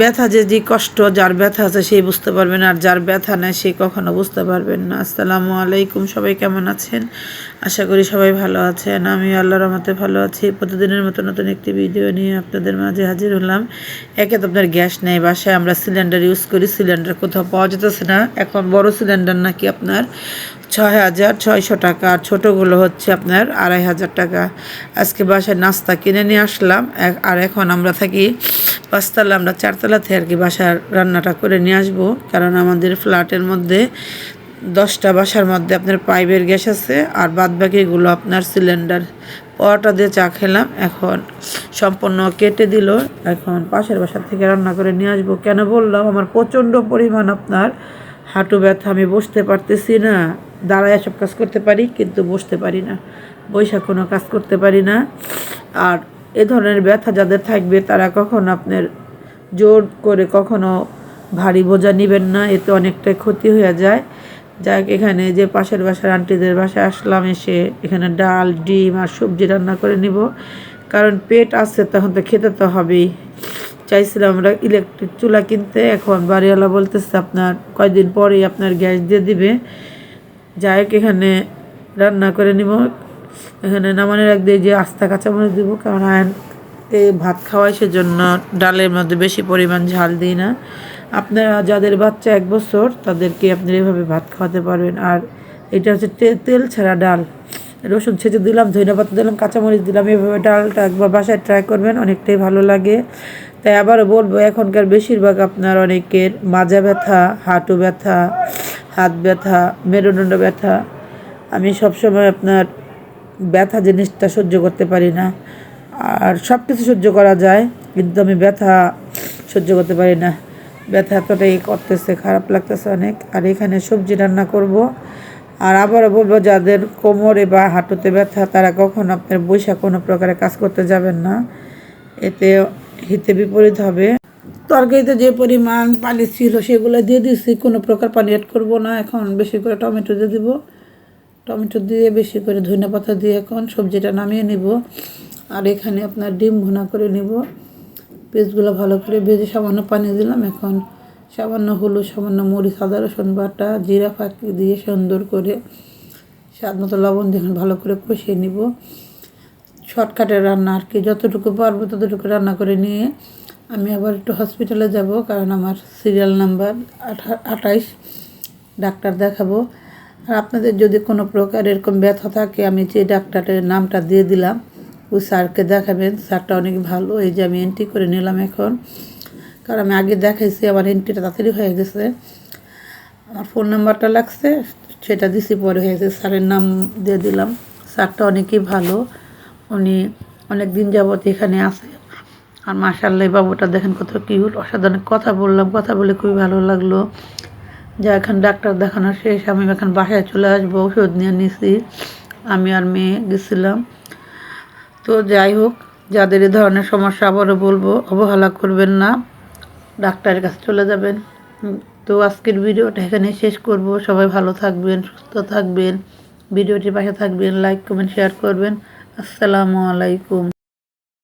ব্যথা যে যে কষ্ট, যার ব্যথা আছে সেই বুঝতে পারবেন, আর যার ব্যথা নেয় সে কখনো বুঝতে পারবেন না। আসসালামু আলাইকুম, সবাই কেমন আছেন? আশা করি সবাই ভালো আছেন। আমি আল্লাহর রহমতে ভালো আছি। প্রতিদিনের মতো নতুন একটি ভিডিও নিয়ে আপনাদের মাঝে হাজির হলাম। একে তো আপনার গ্যাস নেই, বাসায় আমরা সিলিন্ডার ইউজ করি, সিলিন্ডার কোথাও পাওয়া যেতেছে না। এখন বড় সিলিন্ডার নাকি আপনার ছয় হাজার ছয়শো টাকা, আর ছোটোগুলো হচ্ছে আপনার আড়াই হাজার টাকা। আজকে বাসায় নাস্তা কিনে নিয়ে আসলাম আর এখন আমরা থাকি পাঁচতলা, আমরা চারতলাতে আর কি বাসার রান্নাটা করে নিয়ে আসব। কারণ আমাদের ফ্ল্যাটের মধ্যে দশটা বাসার মধ্যে আপনার পাইপের গ্যাস আছে, আর বাদ বাকিগুলো আপনার সিলিন্ডার পরোটা দিয়ে চা খেলাম। এখন সম্পূর্ণ কেটে দিল। এখন পাশের বাসার থেকে রান্না করে নিয়ে আসব। কেন বললাম, আমার প্রচণ্ড পরিমাণ আপনার হাঁটু ব্যথা, আমি বসতে পারতেছি না। দাঁড়ায় সব কাজ করতে পারি, কিন্তু বসতে পারি না। বৈশাখ কোনো কাজ করতে পারি না। আর এ ধরনের ব্যথা যাদের থাকবে, তারা কখনো আপনার জোর করে কখনো ভারী বোঝা নেবেন না, এতে অনেকটাই ক্ষতি হয়ে যায়। যাক, এখানে যে পাশের বাসার আন্টিদের বাসায় আসলাম, এসে এখানে ডাল, ডিম আর সবজি রান্না করে নিব। কারণ পেট আছে, তখন তো খেতে তো হবেই। চাইছিলাম আমরা ইলেকট্রিক চুলা কিনতে, এখন বাড়িওয়ালা বলতেছে আপনার কয়দিন পরেই আপনার গ্যাস দিয়ে দিবে। যাই এখানে রান্না করে নিব। এখানে নামানোর দিয়ে যে আস্তা কাঁচামরিচ দিব, কারণ আয়ন এই ভাত খাওয়াই সেজন্য ডালের মধ্যে বেশি পরিমাণ ঝাল দিই না। আপনারা যাদের বাচ্চা এক বছর, তাদেরকে আপনি এভাবে ভাত খাওয়াতে পারবেন। আর এটা হচ্ছে তেল ছাড়া ডাল। রসুন ছেঁচে দিলাম ধনিয়া পাতা দিলাম কাঁচামরিচ দিলাম, এভাবে ডালটা একবার বাসায় ট্রাই করবেন, অনেকটাই ভালো লাগে। তাই আবারও বলব, এখনকার বেশিরভাগ আপনার অনেকের মাজা ব্যথা, হাঁটু ব্যথা, হাত ব্যথা, মেরুদণ্ড ব্যথা। আমি সবসময় আপনার ব্যথা জিনিসটা সহ্য করতে পারি না। আর সব কিছু সহ্য করা যায়, কিন্তু আমি ব্যথা সহ্য করতে পারি না। ব্যথা এতটাই করতেছে, খারাপ লাগতেছে অনেক। আর এখানে সবজি রান্না করব। আর আবারও বলব, যাদের কোমরে বা হাঁটুতে ব্যথা, তারা কখন আপনার বৈশাখ কোনো প্রকারে কাজ করতে যাবেন না। এতে হিতে বিপরীত হবে। তরকারিতে যে পরিমাণ পানি ছিল, সেগুলো দিয়ে দিচ্ছি কোনো প্রকার পানি অ্যাড করব না। এখন বেশি করে টমেটো দিয়ে দিব। টমেটো দিয়ে বেশি করে ধনে পাতা দিয়ে এখন সবজিটা নামিয়ে নিব। আর এখানে আপনার ডিম ভুনা করে নিব। পিসগুলো ভালো করে ভেজে সামান্য পানি দিলাম। এখন সামান্য হলুদ, সামান্য মরিচ, আদা, রসুন বাটা, জিরা ফাঁকি দিয়ে সুন্দর করে স্বাদ মতো লবণ দিয়ে ভালো করে কষিয়ে নিব। শর্টকাটে রান্না আর কি, যতটুকু পারব ততটুকু রান্না করে নিয়ে আমি আবার একটু হসপিটালে যাব, কারণ আমার সিরিয়াল নাম্বার আঠা, আঠাইশ, ডাক্তার দেখাবো। আর আপনাদের যদি কোনো প্রকার এরকম ব্যথা থাকে, আমি যে ডাক্তারের নামটা দিয়ে দিলাম, ওই স্যারকে দেখাবেন। স্যারটা অনেক ভালো, এই যে আমি এন্ট্রি করে নিলাম এখন। কারণ আমি আগে দেখাইছি আমার এন্ট্রিটা তাড়াতাড়ি হয়ে গেছে। আমার ফোন নাম্বারটা লাগছে, সেটা দিছি, পরে হয়েছে স্যারের নাম দিয়ে দিলাম। স্যারটা অনেকই ভালো। উনি অনেক দিন যাবত এখানে আছে। আর মাশাল্লাহ বাবুটা দেখেন কত কিউট অসাধারণ। কথা বললাম, কথা বলে খুবই ভালো লাগল। যা এখন ডাক্তার দেখানো শেষ, আমি এখন বাসায় চলে আসব, ওষুধ নিয়ে নিছি। আমি আর মেয়ে গেছিলাম। তো যাই হোক, যাদের এ ধরনের সমস্যা আবারও বলব, অবহেলা করবেন না, ডাক্তারের কাছে চলে যাবেন। তো আজকের ভিডিওটা এখানে শেষ করব। সবাই ভালো থাকবেন, সুস্থ থাকবেন, ভিডিওটির পাশে থাকবেন লাইক কমেন্ট শেয়ার করবেন। আসসালামু আলাইকুম।